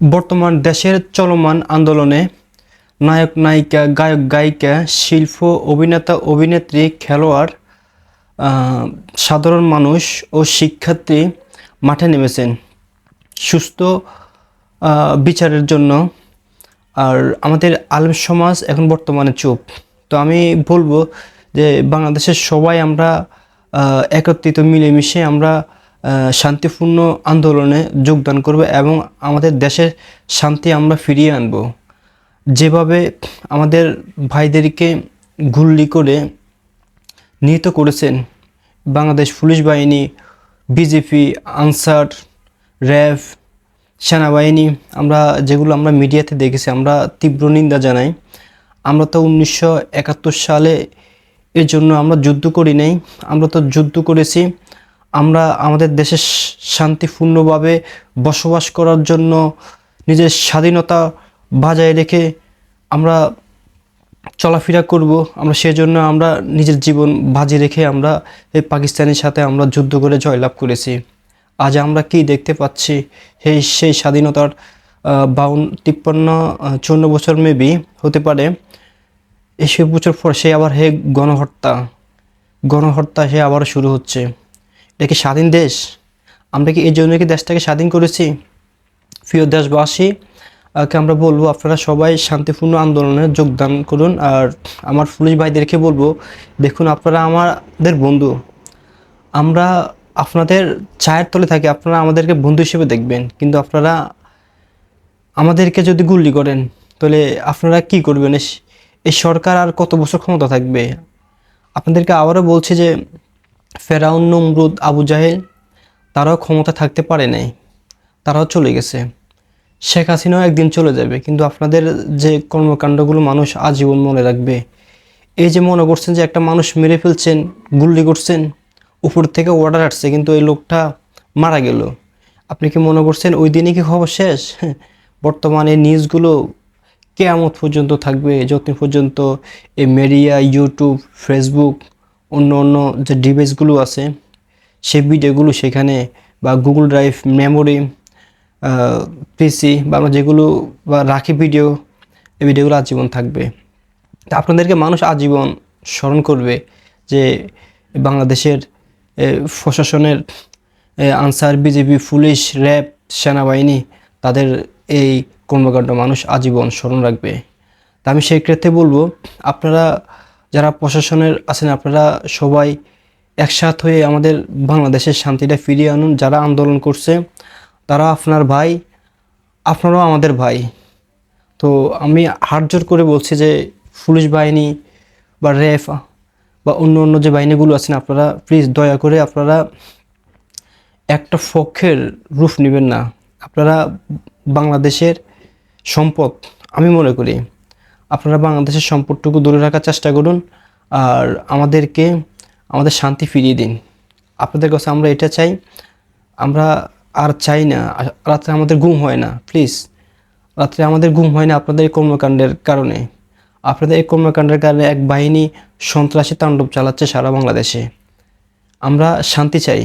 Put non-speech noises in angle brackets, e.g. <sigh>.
বর্তমান দেশের চলমান আন্দোলনে নায়ক, নায়িকা, গায়ক, গায়িকা, শিল্প, অভিনেতা, অভিনেত্রী, খেলোয়াড় সাধারণ মানুষ ও শিক্ষার্থী মাঠে নেমেছেন। সুস্থ বিচারের জন্য। আর আমাদের আলেম সমাজ এখন বর্তমানে চুপ। তো আমি বলব যে বাংলাদেশের সবাই আমরা একত্রিত, মিলেমিশে আমরা শান্তিপূর্ণ আন্দোলনে যোগদান করব এবং আমাদের দেশের শান্তি আমরা ফিরিয়ে আনব। যেভাবে আমাদের ভাইদেরকে গুল্লি করে নিহত করেছেন বাংলাদেশ পুলিশ বাহিনী, বিজেপি, আনসার, র্যাব, সেনাবাহিনী, আমরা যেগুলো আমরা মিডিয়াতে দেখেছি, আমরা তীব্র নিন্দা জানাই। আমরা তো উনিশশো একাত্তর সালে এর জন্য আমরা যুদ্ধ করি নাই, আমরা তো যুদ্ধ করেছি। আমরা আমাদের দেশে শান্তিপূর্ণভাবে বসবাস করার জন্য নিজের স্বাধীনতা বজায় রেখে আমরা চলাফেরা করব। আমরা সেজন্য আমরা নিজের জীবন বাজি রেখে আমরা এই পাকিস্তানের সাথে আমরা যুদ্ধ করে জয়লাভ করেছি। আজ আমরা কি দেখতে পাচ্ছি? সেই সেই স্বাধীনতার বাউন, তিপ্পান্ন চৌন্ন বছর মেবি হতে পারে। এসব বছর পর সে আবার হে গণহত্যা গণহত্যা সে আবার শুরু হচ্ছে। এটা কি স্বাধীন দেশ। আমরা কি এই জন্য কি দেশটাকে স্বাধীন করেছি? প্রিয় দেশবাসী কে আমরা বলব, আপনারা সবাই শান্তিপূর্ণ আন্দোলনে যোগদান করুন। আর আমার পুলিশ ভাইদেরকে বলব, দেখুন আপনারা আমাদের বন্ধু। আমরা আপনাদের চায়ের তলে থাকি, আপনারা আমাদেরকে বন্ধু হিসেবে দেখবেন। কিন্তু আপনারা আমাদেরকে যদি গুলি করেন, তাহলে আপনারা কি করবেন? এই সরকার আর কত বছর ক্ষমতা থাকবে? আপনাদেরকে আবারও বলছি যে ফেরাউন নমরুদ আবু জাহেল, তারাও ক্ষমতা থাকতে পারে নাই, তারাও চলে গেছে। শেখ হাসিনাও একদিন চলে যাবে, কিন্তু আপনাদের যে কর্মকাণ্ডগুলো মানুষ আজীবন মনে রাখবে, এই যে মনে করছেন যে একটা মানুষ মেরে ফেলছেন গুল্লি করছেন, উপর থেকে অর্ডার আসছে, কিন্তু এই লোকটা মারা গেল। আপনি কি মনে করছেন ওই দিনই কি খবর শেষ? <laughs> বর্তমানে নিউজগুলো কেয়ামত পর্যন্ত থাকবে, যতদিন পর্যন্ত এই মিডিয়া ইউটিউব ফেসবুক অন্য অন্য যে ডিভাইসগুলো আছে, সেই ভিডিওগুলো সেখানে বা গুগল ড্রাইভ মেমোরি পিসি বা আমরা যেগুলো বা রাখি ভিডিও এই ভিডিওগুলো আজীবন থাকবে। তা আপনাদেরকে মানুষ আজীবন স্মরণ করবে যে বাংলাদেশের প্রশাসনের আনসার, বিজেপি, পুলিশ, র্যাব, সেনাবাহিনী, তাদের এই কর্মকাণ্ড মানুষ আজীবন স্মরণ রাখবে। তা আমি সেই ক্ষেত্রে বলব, আপনারা যারা প্রশাসনের আছেন, আপনারা সবাই একসাথ হয়ে আমাদের বাংলাদেশের শান্তিটা ফিরিয়ে আনুন। যারা আন্দোলন করছে, তারা আপনার ভাই, আপনারাও আমাদের ভাই। তো আমি হাটজোর করে বলছি যে, পুলিশ বাহিনী বা রেফ বা অন্য অন্য যে বাহিনীগুলো আছেন, আপনারা প্লিজ দয়া করে আপনারা একটা পক্ষের রূপ নেবেন না। আপনারা বাংলাদেশের সম্পদ, আমি মনে করি। আপনারা বাংলাদেশের সম্পদটুকু দূরে রাখার চেষ্টা করুন আর আমাদেরকে, আমাদের শান্তি ফিরিয়ে দিন। আপনাদের কাছে আমরা এটা চাই। আমরা আর চাই না। রাত্রে আমাদের ঘুম হয় না, প্লিজ। রাত্রে আমাদের ঘুম হয় না আপনাদের এই কর্মকাণ্ডের কারণে। আপনাদের এই কর্মকাণ্ডের কারণে এক বাহিনী সন্ত্রাসী তাণ্ডব চালাচ্ছে সারা বাংলাদেশে। আমরা শান্তি চাই।